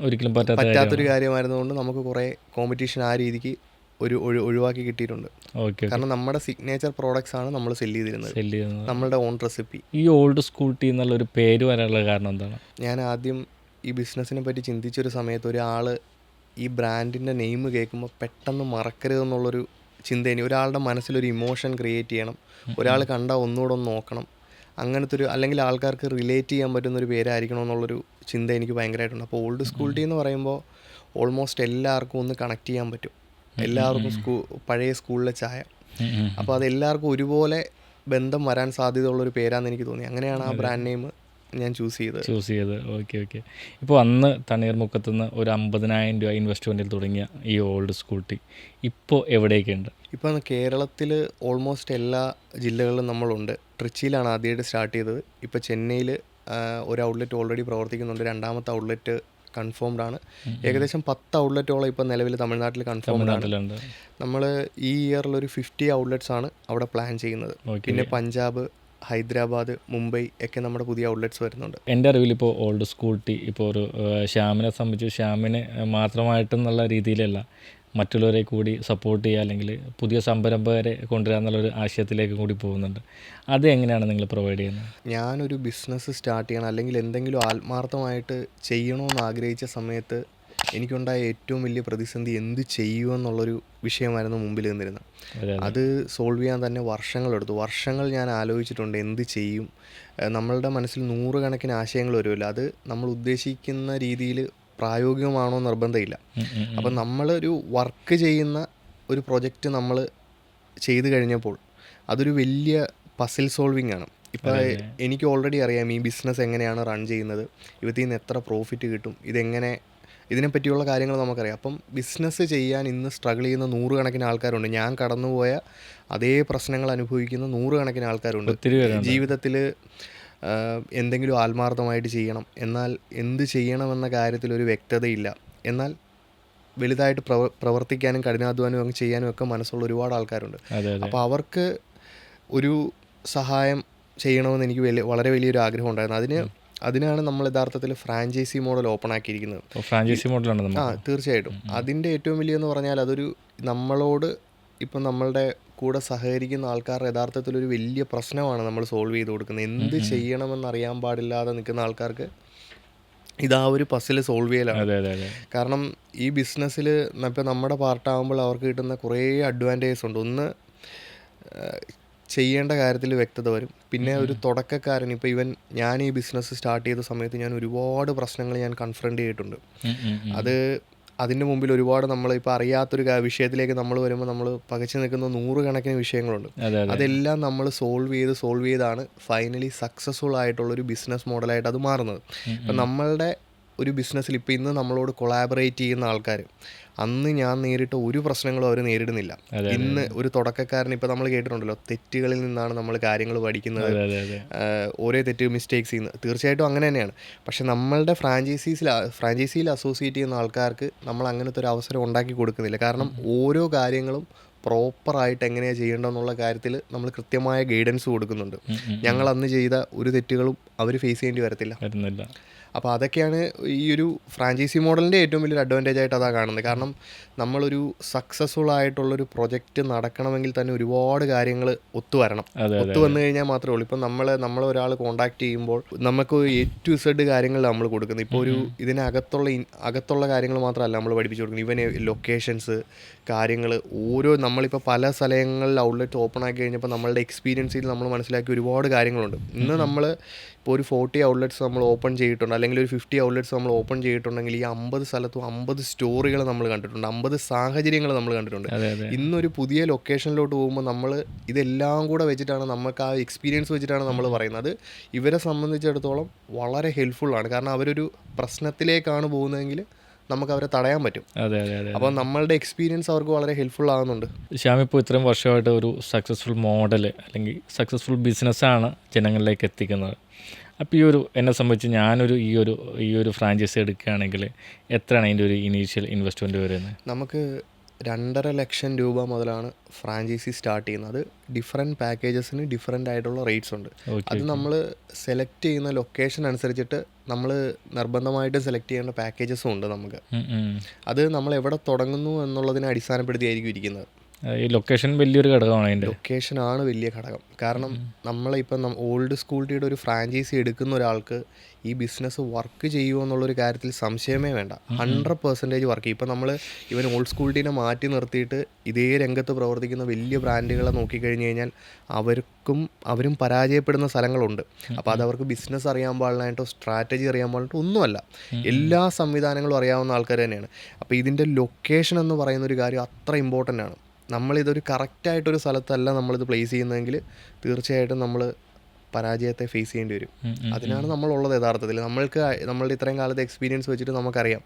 ഒരിക്കലും പറ്റാത്ത പറ്റാത്തൊരു കാര്യമായിരുന്നതുകൊണ്ട് നമുക്ക് കുറേ കോമ്പറ്റീഷൻ ആ രീതിക്ക് ഒരു ഒഴി- ഒഴിവാക്കി കിട്ടിയിട്ടുണ്ട്. ഓക്കെ കാരണം നമ്മുടെ സിഗ്നേച്ചർ പ്രോഡക്ട്സ് ആണ് നമ്മൾ സെൽ ചെയ്തിരുന്നത്. നമ്മളുടെ ഓൺ റെസിപ്പി ഈ ഓൾഡ് സ്കൂൾ ടീ എന്നുള്ള ഒരു പേര് വരാനുള്ള കാരണം എന്താണ്? ഞാൻ ആദ്യം ഈ ബിസിനസ്സിനെ പറ്റി ചിന്തിച്ചൊരു സമയത്ത് ഒരാൾ ഈ ബ്രാൻഡിന്റെ നെയിം കേൾക്കുമ്പോൾ പെട്ടെന്ന് മറക്കരുതെന്നുള്ളൊരു ചിന്ത ഇനി ഒരാളുടെ മനസ്സിലൊരു ഇമോഷൻ ക്രിയേറ്റ് ചെയ്യണം. ഒരാൾ കണ്ടാൽ ഒന്നുകൂടെ ഒന്ന് നോക്കണം. അങ്ങനത്തെ ഒരു അല്ലെങ്കിൽ ആൾക്കാർക്ക് റിലേറ്റ് ചെയ്യാൻ പറ്റുന്ന ഒരു പേരായിരിക്കണം എന്നുള്ളൊരു ചിന്ത എനിക്ക് ഭയങ്കരമായിട്ടുണ്ട് അപ്പോൾ ഓൾഡ് സ്കൂൾ ടീ എന്ന് പറയുമ്പോൾ ഓൾമോസ്റ്റ് എല്ലാവർക്കും ഒന്ന് കണക്ട് ചെയ്യാൻ പറ്റും. എല്ലാവർക്കും സ്കൂ പഴയ സ്കൂളിലെ ചായ. അപ്പോൾ അത് എല്ലാവർക്കും ഒരുപോലെ ബന്ധം വരാൻ സാധ്യതയുള്ളൊരു പേരാന്ന് എനിക്ക് തോന്നി. അങ്ങനെയാണ് ആ ബ്രാൻഡ് നെയിം ഞാൻ ചൂസ് ചെയ്തത്. ചൂസ് ചെയ്തത്. ഓക്കെ ഓക്കെ ഇപ്പോൾ അന്ന് തണ്ണീർമുക്കത്ത് നിന്ന് ഒരു അമ്പതിനായിരം രൂപ ഇൻവെസ്റ്റ്മെന്റിൽ തുടങ്ങിയ ഈ ഓൾഡ് സ്കൂട്ടി ഇപ്പോൾ എവിടെയൊക്കെയുണ്ട് ഇപ്പോൾ കേരളത്തിൽ ഓൾമോസ്റ്റ് എല്ലാ ജില്ലകളിലും നമ്മളുണ്ട്. ട്രിച്ചിയിലാണ് ആദ്യമായിട്ട് സ്റ്റാർട്ട് ചെയ്തത്. ഇപ്പോൾ ചെന്നൈയിൽ ഒരു ഔട്ട്ലെറ്റ് ഓൾറെഡി പ്രവർത്തിക്കുന്നുണ്ട്. രണ്ടാമത്തെ ഔട്ട്ലെറ്റ് കൺഫേംഡ് ആണ്. ഏകദേശം പത്ത് ഔട്ട്ലെറ്റോളം ഇപ്പോൾ നിലവിൽ തമിഴ്നാട്ടിൽ കൺഫേംഡ് ആണ്. നമ്മൾ ഈ ഇയറിൽ ഒരു ഫിഫ്റ്റി ഔട്ട്ലെറ്റ്സ് ആണ് അവിടെ പ്ലാൻ ചെയ്യുന്നത്. പിന്നെ പഞ്ചാബ് ഹൈദരാബാദ് മുംബൈ ഒക്കെ നമ്മുടെ പുതിയ ഔട്ട്ലെറ്റ്സ് വരുന്നുണ്ട്. എന്റെ അറിവിൽ ഇപ്പോൾ ഓൾഡ് സ്കൂൾ ടീ ഇപ്പോൾ ഒരു ശ്യാമിനെ സംബന്ധിച്ച് ശ്യാമിനെ മാത്രമായിട്ടെന്നുള്ള രീതിയിലല്ല. മറ്റുള്ളവരെ കൂടി സപ്പോർട്ട് ചെയ്യുക അല്ലെങ്കിൽ പുതിയ സംരംഭകരെ കൊണ്ടുവരിക എന്നുള്ളൊരു ആശയത്തിലേക്ക് കൂടി പോകുന്നുണ്ട്. അത് എങ്ങനെയാണ് നിങ്ങൾ പ്രൊവൈഡ് ചെയ്യുന്നത്? ഞാനൊരു ബിസിനസ് സ്റ്റാർട്ട് ചെയ്യണം അല്ലെങ്കിൽ എന്തെങ്കിലും ആത്മാർത്ഥമായിട്ട് ചെയ്യണമെന്ന് ആഗ്രഹിച്ച സമയത്ത് എനിക്കുണ്ടായ ഏറ്റവും വലിയ പ്രതിസന്ധി എന്ത് ചെയ്യുമെന്നുള്ളൊരു വിഷയമായിരുന്നു മുമ്പിൽ നിന്നിരുന്നത്. അത് സോൾവ് ചെയ്യാൻ തന്നെ വർഷങ്ങളെടുത്തു വർഷങ്ങൾ ഞാൻ ആലോചിച്ചിട്ടുണ്ട് എന്ത് ചെയ്യും. നമ്മളുടെ മനസ്സിൽ നൂറുകണക്കിന് ആശയങ്ങൾ വരുമല്ലോ. അത് നമ്മൾ ഉദ്ദേശിക്കുന്ന രീതിയിൽ പ്രായോഗികമാണോ നിർബന്ധമില്ല. അപ്പം നമ്മളൊരു വർക്ക് ചെയ്യുന്ന ഒരു പ്രൊജക്റ്റ് നമ്മൾ ചെയ്തു കഴിഞ്ഞപ്പോൾ അതൊരു വലിയ പസിൽ സോൾവിങ് ആണ്. ഇപ്പോൾ എനിക്ക് ഓൾറെഡി അറിയാം ഈ ബിസിനസ് എങ്ങനെയാണ് റൺ ചെയ്യുന്നത് ഇവത്തിൽ നിന്ന് എത്ര പ്രോഫിറ്റ് കിട്ടും ഇതെങ്ങനെ ഇതിനെപ്പറ്റിയുള്ള കാര്യങ്ങൾ നമുക്കറിയാം. അപ്പം ബിസിനസ് ചെയ്യാൻ ഇന്ന് സ്ട്രഗിൾ ചെയ്യുന്ന നൂറുകണക്കിന് ആൾക്കാരുണ്ട്. ഞാൻ കടന്നുപോയ അതേ പ്രശ്നങ്ങൾ അനുഭവിക്കുന്ന നൂറുകണക്കിന് ആൾക്കാരുണ്ട്. ജീവിതത്തിൽ എന്തെങ്കിലും ആത്മാർത്ഥമായിട്ട് ചെയ്യണം. എന്നാൽ എന്ത് ചെയ്യണമെന്ന കാര്യത്തിൽ ഒരു വ്യക്തതയില്ല. എന്നാൽ വലുതായിട്ട് പ്രവ പ്രവർത്തിക്കാനും കഠിനാധ്വാനം അങ്ങ് ചെയ്യാനും ഒക്കെ മനസ്സുള്ള ഒരുപാട് ആൾക്കാരുണ്ട്. അപ്പോൾ അവർക്ക് ഒരു സഹായം ചെയ്യണമെന്ന് എനിക്ക് വലിയ വളരെ വലിയൊരു ആഗ്രഹം ഉണ്ടായിരുന്നു. അതിന് അതിനാണ് നമ്മൾ യഥാർത്ഥത്തിൽ ഫ്രാഞ്ചൈസി മോഡൽ ഓപ്പൺ ആക്കിയിരിക്കുന്നത്. ഫ്രാഞ്ചൈസി മോഡലാണ് ആ തീർച്ചയായിട്ടും. അതിന്റെ ഏറ്റവും വലിയെന്ന് പറഞ്ഞാൽ അതൊരു നമ്മളോട് ഇപ്പം നമ്മളുടെ കൂടെ സഹകരിക്കുന്ന ആൾക്കാർ യഥാർത്ഥത്തിൽ ഒരു വലിയ പ്രശ്നമാണ് നമ്മൾ സോൾവ് ചെയ്ത് കൊടുക്കുന്നത്. എന്ത് ചെയ്യണമെന്ന് അറിയാൻ പാടില്ലാതെ നിൽക്കുന്ന ആൾക്കാർക്ക് ഇതാ ഒരു പസിൽ സോൾവ് ചെയ്യലാണ്. കാരണം ഈ ബിസിനസ്സിൽ ഇപ്പം നമ്മുടെ പാർട്ടാകുമ്പോൾ അവർക്ക് കിട്ടുന്ന കുറേ അഡ്വാന്റേജസ് ഉണ്ട്. ഒന്ന് ചെയ്യേണ്ട കാര്യത്തിൽ വ്യക്തത വരും. പിന്നെ ഒരു തുടക്കക്കാരൻ ഇപ്പോൾ ഇവൻ ഞാൻ ഈ ബിസിനസ് സ്റ്റാർട്ട് ചെയ്ത സമയത്ത് ഞാൻ ഒരുപാട് പ്രശ്നങ്ങൾ ഞാൻ കൺഫ്രണ്ട് ചെയ്തിട്ടുണ്ട്. അത് അതിന്റെ മുമ്പിൽ ഒരുപാട് നമ്മൾ ഇപ്പോൾ അറിയാത്തൊരു വിഷയത്തിലേക്ക് നമ്മൾ വരുമ്പോൾ നമ്മൾ പകച്ചു നിൽക്കുന്ന നൂറുകണക്കിന് വിഷയങ്ങളുണ്ട്. അതെ അതെ. അതെല്ലാം നമ്മൾ സോൾവ് ചെയ്ത് സോൾവ് ചെയ്താണ് ഫൈനലി സക്സസ്ഫുൾ ആയിട്ടുള്ളൊരു ബിസിനസ് മോഡലായിട്ട് അത് മാറുന്നത്. അപ്പം നമ്മളുടെ ഒരു ബിസിനസ്സിൽ ഇപ്പോൾ ഇന്ന് നമ്മളോട് കൊളാബറേറ്റ് ചെയ്യുന്ന ആൾക്കാർ അന്ന് ഞാൻ നേരിട്ട ഒരു പ്രശ്നങ്ങളും അവർ നേരിടുന്നില്ല. ഇന്ന് ഒരു തുടക്കക്കാരൻ ഇപ്പോൾ നമ്മൾ കേട്ടിട്ടുണ്ടല്ലോ തെറ്റുകളിൽ നിന്നാണ് നമ്മൾ കാര്യങ്ങൾ പഠിക്കുന്നത്. ഓരോ തെറ്റ് മിസ്റ്റേക്സ് ചെയ്യുന്നത് തീർച്ചയായിട്ടും അങ്ങനെ തന്നെയാണ്. പക്ഷെ നമ്മളുടെ ഫ്രാഞ്ചൈസീസിൽ ഫ്രാഞ്ചൈസിയിൽ അസോസിയേറ്റ് ചെയ്യുന്ന ആൾക്കാർക്ക് നമ്മൾ അങ്ങനത്തെ ഒരു അവസരം ഉണ്ടാക്കി കൊടുക്കുന്നില്ല. കാരണം ഓരോ കാര്യങ്ങളും പ്രോപ്പറായിട്ട് എങ്ങനെയാണ് ചെയ്യേണ്ടതെന്നുള്ള കാര്യത്തിൽ നമ്മൾ കൃത്യമായ ഗൈഡൻസ് കൊടുക്കുന്നുണ്ട്. ഞങ്ങൾ അന്ന് ചെയ്ത ഒരു തെറ്റുകളും അവർ ഫേസ് ചെയ്യേണ്ടി വരത്തില്ല. അപ്പോൾ അതൊക്കെയാണ് ഈ ഒരു ഫ്രാഞ്ചൈസി മോഡലിന്റെ ഏറ്റവും വലിയൊരു അഡ്വാന്റേജ് ആയിട്ട് അതാണ് കാണുന്നത്. കാരണം നമ്മളൊരു സക്സസ്ഫുൾ ആയിട്ടുള്ളൊരു പ്രൊജക്റ്റ് നടക്കണമെങ്കിൽ തന്നെ ഒരുപാട് കാര്യങ്ങൾ ഒത്തുവരണം അതെ അതെ ഒത്തു വന്നു കഴിഞ്ഞാൽ മാത്രമേ ഉള്ളൂ. ഇപ്പം നമ്മൾ നമ്മൾ ഒരാൾ കോൺടാക്ട് ചെയ്യുമ്പോൾ നമുക്ക് എ ടു സെഡ് കാര്യങ്ങൾ നമ്മൾ കൊടുക്കുന്നത്. ഇപ്പോൾ ഒരു ഇതിനകത്തുള്ള അകത്തുള്ള കാര്യങ്ങൾ മാത്രമല്ല നമ്മൾ പഠിപ്പിച്ചു കൊടുക്കുന്നത്. ഇവൻ ലൊക്കേഷൻസ് കാര്യങ്ങൾ ഓരോ നമ്മളിപ്പോൾ പല സ്ഥലങ്ങളിൽ ഔട്ട്ലെറ്റ് ഓപ്പൺ ആക്കി കഴിഞ്ഞപ്പോൾ നമ്മളുടെ എക്സ്പീരിയൻസിൽ നമ്മൾ മനസ്സിലാക്കി ഒരുപാട് കാര്യങ്ങളുണ്ട്. ഇന്ന് നമ്മൾ ഇപ്പോൾ ഒരു ഫോർട്ടി ഔട്ട്ലെറ്റ്സ് നമ്മൾ ഓപ്പൺ ചെയ്തിട്ടുണ്ട്. അല്ലെങ്കിൽ ഒരു ഫിഫ്റ്റി ഔട്ട്ലെറ്റ്സ് നമ്മൾ ഓപ്പൺ ചെയ്തിട്ടുണ്ടെങ്കിൽ ഈ അമ്പത് സ്ഥലത്തും അമ്പത് സ്റ്റോറികൾ നമ്മൾ കണ്ടിട്ടുണ്ട്. അമ്പത് സാഹചര്യങ്ങൾ നമ്മൾ കണ്ടിട്ടുണ്ട്. ഇന്നൊരു പുതിയ ലൊക്കേഷനിലോട്ട് പോകുമ്പോൾ നമ്മൾ ഇതെല്ലാം കൂടെ വെച്ചിട്ടാണ് നമുക്ക് ആ എക്സ്പീരിയൻസ് വെച്ചിട്ടാണ് നമ്മൾ പറയുന്നത്. ഇവരെ സംബന്ധിച്ചിടത്തോളം വളരെ ഹെൽപ്ഫുള്ളാണ് കാരണം അവരൊരു പ്രശ്നത്തിലേക്കാണ് പോകുന്നതെങ്കിൽ നമുക്ക് അവരെ തടയാൻ പറ്റും. അതെ അതെ അതെ അപ്പോൾ നമ്മളുടെ എക്സ്പീരിയൻസ് അവർക്ക് വളരെ ഹെൽപ്ഫുൾ ആകുന്നുണ്ട് ശ്യാം ഇപ്പോൾ ഇത്രയും വർഷമായിട്ട് ഒരു സക്സസ്ഫുൾ മോഡൽ അല്ലെങ്കിൽ സക്സസ്ഫുൾ ബിസിനസ്സാണ് ജനങ്ങളിലേക്ക് എത്തിക്കുന്നത്. അപ്പോൾ ഈ ഒരു എന്നെ സംബന്ധിച്ച് ഞാനൊരു ഈ ഒരു ഈ ഒരു ഫ്രാഞ്ചൈസി എടുക്കുകയാണെങ്കിൽ എത്രയാണ് അതിന്റെ ഒരു ഇനീഷ്യൽ ഇൻവെസ്റ്റ്മെന്റ് വരുന്നത് നമുക്ക് രണ്ടര ലക്ഷം രൂപ മുതലാണ് ഫ്രാഞ്ചൈസി സ്റ്റാർട്ട് ചെയ്യുന്നത്. അത് ഡിഫറെന്റ് പാക്കേജസിന് ഡിഫറെന്റ് ആയിട്ടുള്ള റേറ്റ്സ് ഉണ്ട്. അത് നമ്മൾ സെലക്ട് ചെയ്യുന്ന ലൊക്കേഷൻ അനുസരിച്ചിട്ട് നമ്മൾ നിർബന്ധമായിട്ട് സെലക്ട് ചെയ്യേണ്ട പാക്കേജസും ഉണ്ട് നമുക്ക്. അത് നമ്മൾ എവിടെ തുടങ്ങുന്നു എന്നുള്ളതിനെ അടിസ്ഥാനപ്പെടുത്തിയായിരിക്കും ഇരിക്കുന്നത്. ഈ ലൊക്കേഷൻ വലിയൊരു ഘടകമാണ് അതിന്റെ. ലൊക്കേഷൻ ആണ് വലിയ ഘടകം. കാരണം നമ്മളിപ്പം ഓൾഡ് സ്കൂൾ ടീയുടെ ഒരു ഫ്രാഞ്ചൈസി എടുക്കുന്ന ഒരാൾക്ക് ഈ ബിസിനസ് വർക്ക് ചെയ്യുമോ എന്നുള്ളൊരു കാര്യത്തിൽ സംശയമേ വേണ്ട. ഹൺഡ്രഡ് പെർസെന്റേജ് വർക്ക് ചെയ്യും ഇപ്പം നമ്മൾ ഇവൻ ഓൾഡ് സ്കൂൾ ടീനെ മാറ്റി നിർത്തിയിട്ട് ഇതേ രംഗത്ത് പ്രവർത്തിക്കുന്ന വലിയ ബ്രാൻഡുകളെ നോക്കിക്കഴിഞ്ഞ് കഴിഞ്ഞാൽ അവർക്കും അവരും പരാജയപ്പെടുന്ന സ്ഥലങ്ങളുണ്ട്. അപ്പോൾ അത് അവർക്ക് ബിസിനസ് അറിയാൻ പാടില്ലായിട്ടോ സ്ട്രാറ്റജി അറിയാൻ പാടില്ലോ ഒന്നുമല്ല. എല്ലാ സംവിധാനങ്ങളും അറിയാവുന്ന ആൾക്കാർ തന്നെയാണ്. അപ്പോൾ ഇതിന്റെ ലൊക്കേഷൻ എന്ന് പറയുന്ന ഒരു കാര്യം അത്ര ഇമ്പോർട്ടന്റ് ആണ്. നമ്മളിതൊരു കറക്റ്റായിട്ടൊരു സ്ഥലത്തല്ല നമ്മളിത് പ്ലേസ് ചെയ്യുന്നതെങ്കിൽ തീർച്ചയായിട്ടും നമ്മൾ പരാജയത്തെ ഫേസ് ചെയ്യേണ്ടി വരും. അതിനാണ് നമ്മളുള്ളത് യഥാർത്ഥത്തിൽ നമ്മൾക്ക് നമ്മളുടെ ഇത്രയും കാലത്തെ എക്സ്പീരിയൻസ് വെച്ചിട്ട് നമുക്കറിയാം.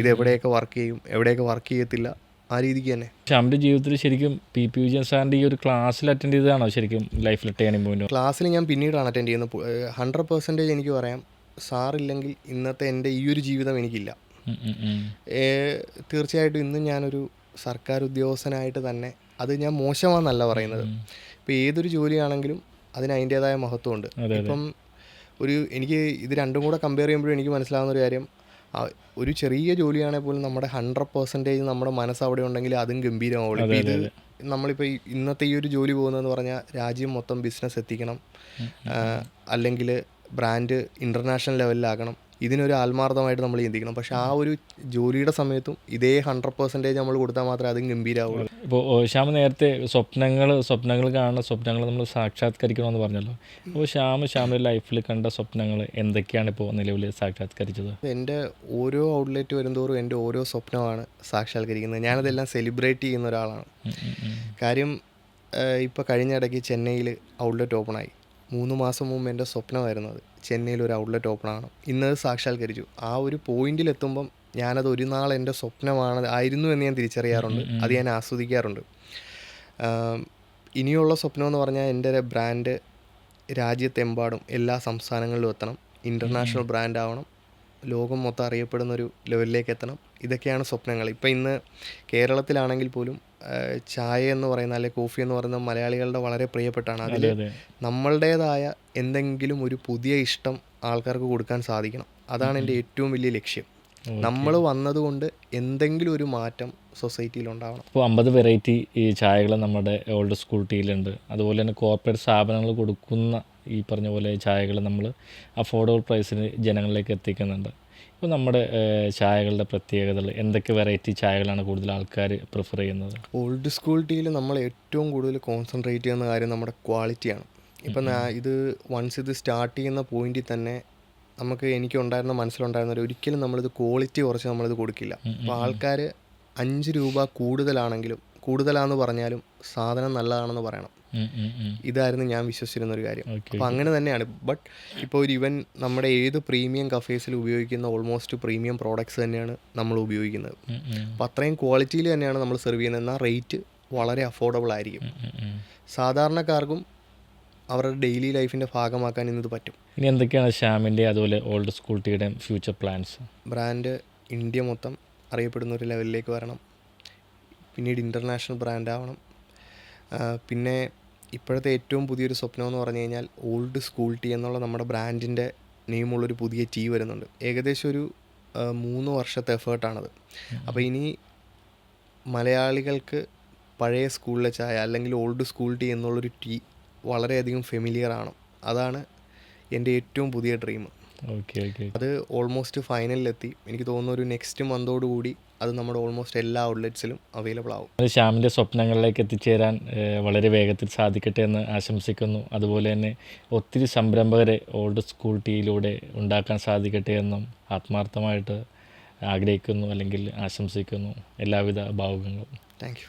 ഇത് എവിടെയൊക്കെ വർക്ക് ചെയ്യും എവിടെയൊക്കെ വർക്ക് ചെയ്യത്തില്ല ആ രീതിക്ക് തന്നെ. ഷാമിന്റെ ജീവിതത്തിൽ ശരിക്കും പി പി വിജയൻ സാറിന്റെ ഈ ഒരു ക്ലാസ്സിൽ അറ്റൻഡ് ചെയ്തതാണോ ശരിക്കും ലൈഫിൽ ടേണിംഗ് പോയിന്റ് ക്ലാസ്സിൽ ഞാൻ പിന്നീടാണ് അറ്റൻഡ് ചെയ്യുന്നത്. ഹൺഡ്രഡ് പെർസെന്റേജ് എനിക്ക് പറയാം. സാറില്ലെങ്കിൽ ഇന്നത്തെ എന്റെ ഈ ഒരു ജീവിതം എനിക്കില്ല. തീർച്ചയായിട്ടും ഇന്നും ഞാനൊരു സർക്കാർ ഉദ്യോഗസ്ഥനായിട്ട് തന്നെ അത് ഞാൻ മോശമാണെന്നല്ല പറയുന്നത്. ഇപ്പോൾ ഏതൊരു ജോലിയാണെങ്കിലും അതിന് അതിന്റേതായ മഹത്വമുണ്ട്. ഇപ്പം ഒരു എനിക്ക് ഇത് രണ്ടും കൂടെ കമ്പയർ ചെയ്യുമ്പോഴും എനിക്ക് മനസ്സിലാവുന്ന ഒരു കാര്യം ഒരു ചെറിയ ജോലിയാണെങ്കിൽ പോലും നമ്മുടെ ഹൺഡ്രഡ് പെർസെന്റേജ് നമ്മുടെ മനസ്സ് അവിടെ ഉണ്ടെങ്കിൽ അതും ഗംഭീരമാവുള്ളൂ ഇപ്പം ഇത് നമ്മളിപ്പോൾ ഇന്നത്തെ ഈ ഒരു ജോലി പോകുന്നതെന്ന് പറഞ്ഞാൽ രാജ്യം മൊത്തം ബിസിനസ് എത്തിക്കണം. അല്ലെങ്കിൽ ബ്രാൻഡ് ഇന്റർനാഷണൽ ലെവലിലാകണം ഇതിനൊരു ആത്മാർത്ഥമായിട്ട് നമ്മൾ ചിന്തിക്കണം. പക്ഷെ ആ ഒരു ജോലിയുടെ സമയത്തും ഇതേ ഹൺഡ്രഡ് പെർസെന്റേജ് നമ്മൾ കൊടുത്താൽ മാത്രമേ അതും ഗംഭീരമാവുള്ളൂ ഇപ്പോൾ ശ്യാമ നേരത്തെ സ്വപ്നങ്ങൾ സ്വപ്നങ്ങൾ കാണുന്ന സ്വപ്നങ്ങൾ നമ്മൾ സാക്ഷാത്കരിക്കണമെന്ന് പറഞ്ഞല്ലോ. അപ്പോൾ ശ്യാമ ശ്യാമിന്റെ ലൈഫിൽ കണ്ട സ്വപ്നങ്ങൾ എന്തൊക്കെയാണ് ഇപ്പോൾ നിലവിൽ സാക്ഷാത്കരിച്ചത്? എന്റെ ഓരോ ഔട്ട്ലെറ്റ് വരുന്തോറും എന്റെ ഓരോ സ്വപ്നമാണ് സാക്ഷാത്കരിക്കുന്നത്. ഞാനതെല്ലാം സെലിബ്രേറ്റ് ചെയ്യുന്ന ഒരാളാണ്. കാര്യം ഇപ്പോൾ കഴിഞ്ഞ ഇടയ്ക്ക് ചെന്നൈയിൽ ഔട്ട്ലെറ്റ് ഓപ്പണായി മൂന്ന് മാസം മുമ്പ് എന്റെ സ്വപ്നമായിരുന്നു അത് ചെന്നൈയിൽ ഒരു ഔട്ട്ലെറ്റ് ഓപ്പൺ ആണ്. ഇന്നത് സാക്ഷാത്കരിച്ചു. ആ ഒരു പോയിന്റിലെത്തുമ്പം ഞാനത് ഒരു നാൾ എന്റെ സ്വപ്നമാണ് ആയിരുന്നു എന്ന് ഞാൻ തിരിച്ചറിയാറുണ്ട്. അത് ഞാൻ ആസ്വദിക്കാറുണ്ട്. ഇനിയുള്ള സ്വപ്നം എന്ന് പറഞ്ഞാൽ എന്റെ ഒരു ബ്രാൻഡ് രാജ്യത്തെമ്പാടും എല്ലാ സംസ്ഥാനങ്ങളിലും എത്തണം. ഇന്റർനാഷണൽ ബ്രാൻഡ് ആവണം. ലോകം മൊത്തം അറിയപ്പെടുന്ന ഒരു ലെവലിലേക്ക് എത്തണം. ഇതൊക്കെയാണ് സ്വപ്നങ്ങൾ. ഇപ്പം ഇന്ന് കേരളത്തിലാണെങ്കിൽ പോലും ചായ എന്ന് പറയുന്ന അല്ലെങ്കിൽ കോഫി എന്ന് പറയുന്ന മലയാളികളുടെ വളരെ പ്രിയപ്പെട്ടാണ് അതിൽ അതെ അതെ. നമ്മളുടേതായ എന്തെങ്കിലും ഒരു പുതിയ ഇഷ്ടം ആൾക്കാർക്ക് കൊടുക്കാൻ സാധിക്കണം. അതാണ് എന്റെ ഏറ്റവും വലിയ ലക്ഷ്യം. നമ്മൾ വന്നതുകൊണ്ട് എന്തെങ്കിലും ഒരു മാറ്റം സൊസൈറ്റിയിൽ ഉണ്ടാവണം. ഇപ്പോൾ അമ്പത് വെറൈറ്റി ഈ ചായകൾ നമ്മുടെ ഓൾഡ് സ്കൂൾ ടീയിലുണ്ട് അതുപോലെ തന്നെ കോർപ്പറേറ്റ് സ്ഥാപനങ്ങൾ കൊടുക്കുന്ന ഈ പറഞ്ഞ പോലെ ചായകൾ നമ്മൾ അഫോർഡബിൾ പ്രൈസിന് ജനങ്ങളിലേക്ക് എത്തിക്കുന്നുണ്ട്. ഇപ്പോൾ നമ്മുടെ ചായകളുടെ പ്രത്യേകതകൾ എന്തൊക്കെ വെറൈറ്റി ചായകളാണ് കൂടുതൽ ആൾക്കാർ പ്രിഫർ ചെയ്യുന്നത്? ഓൾഡ് സ്കൂൾ ടീയിൽ നമ്മൾ ഏറ്റവും കൂടുതൽ കോൺസെൻട്രേറ്റ് ചെയ്യുന്ന കാര്യം നമ്മുടെ ക്വാളിറ്റിയാണ് ഇപ്പം ഇത് വൺസ് ഇത് സ്റ്റാർട്ട് ചെയ്യുന്ന പോയിന്റിൽ തന്നെ നമുക്ക് എനിക്കുണ്ടായിരുന്ന മനസ്സിലുണ്ടായിരുന്ന ഒരു ഒരിക്കലും നമ്മളിത് ക്വാളിറ്റി കുറച്ച് നമ്മളിത് കൊടുക്കില്ല. അപ്പോൾ ആൾക്കാർ അഞ്ച് രൂപ കൂടുതലാണെങ്കിലും കൂടുതലാണെന്ന് പറഞ്ഞാലും സാധനം നല്ലതാണെന്ന് പറയണം. ഇതായിരുന്നു ഞാൻ വിശ്വസിച്ചിരുന്ന ഒരു കാര്യം. അപ്പോൾ അങ്ങനെ തന്നെയാണ്. ബട്ട് ഇപ്പോൾ ഒരു ഇവൻ നമ്മുടെ ഏത് പ്രീമിയം കഫേസിൽ ഉപയോഗിക്കുന്ന ഓൾമോസ്റ്റ് പ്രീമിയം പ്രോഡക്ട്സ് തന്നെയാണ് നമ്മൾ ഉപയോഗിക്കുന്നത്. അപ്പോൾ അത്രയും ക്വാളിറ്റിയിൽ തന്നെയാണ് നമ്മൾ സെർവ് ചെയ്യുന്നത്. എന്നാൽ റേറ്റ് വളരെ അഫോർഡബിൾ ആയിരിക്കും. സാധാരണക്കാർക്കും അവരുടെ ഡെയിലി ലൈഫിന്റെ ഭാഗമാക്കാൻ ഇന്നത് പറ്റും. ഇനി എന്തൊക്കെയാണ് ഷാമിന്റെ അതുപോലെ ഓൾഡ് സ്കൂൾ ടീയുടെയും ഫ്യൂച്ചർ പ്ലാൻസ് ബ്രാൻഡ് ഇന്ത്യ മൊത്തം അറിയപ്പെടുന്ന ഒരു ലെവലിലേക്ക് വരണം. പിന്നീട് ഇന്റർനാഷണൽ ബ്രാൻഡ് ആവണം. പിന്നെ ഇപ്പോഴത്തെ ഏറ്റവും പുതിയൊരു സ്വപ്നം എന്ന് പറഞ്ഞു കഴിഞ്ഞാൽ ഓൾഡ് സ്കൂൾ ടീ എന്നുള്ള നമ്മുടെ ബ്രാൻഡിന്റെ നെയിമുള്ളൊരു പുതിയ ടീ വരുന്നുണ്ട്. ഏകദേശം ഒരു മൂന്ന് വർഷത്തെ എഫേർട്ടാണത് അപ്പോൾ ഇനി മലയാളികൾക്ക് പഴയ സ്കൂളിലെ ചായ അല്ലെങ്കിൽ ഓൾഡ് സ്കൂൾ ടീ എന്നുള്ളൊരു ടീ വളരെയധികം ഫെമിലിയർ ആണ്. അതാണ് എന്റെ ഏറ്റവും പുതിയ ഡ്രീം ഓക്കെ ഓക്കെ അത് ഓൾമോസ്റ്റ് ഫൈനലിലെത്തി എനിക്ക് തോന്നുന്നു ഒരു നെക്സ്റ്റ് മന്തോടുകൂടി അത് നമ്മുടെ ഓൾമോസ്റ്റ് എല്ലാ ഔട്ട്ലെറ്റ്സിലും അവൈലബിൾ ആവും. അത് ശ്യാമിന്റെ സ്വപ്നങ്ങളിലേക്ക് എത്തിച്ചേരാൻ വളരെ വേഗത്തിൽ സാധിക്കട്ടെ എന്ന് ആശംസിക്കുന്നു. അതുപോലെ തന്നെ ഒത്തിരി സംരംഭകരെ ഓൾഡ് സ്കൂൾ ടീയിലൂടെ ഉണ്ടാക്കാൻ സാധിക്കട്ടെ എന്നും ആത്മാർത്ഥമായിട്ട് ആഗ്രഹിക്കുന്നു അല്ലെങ്കിൽ ആശംസിക്കുന്നു. എല്ലാവിധ ഭാവുകങ്ങളും. Thank you